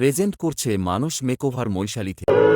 Present করছে মানস makeover মৈশালী থেকে।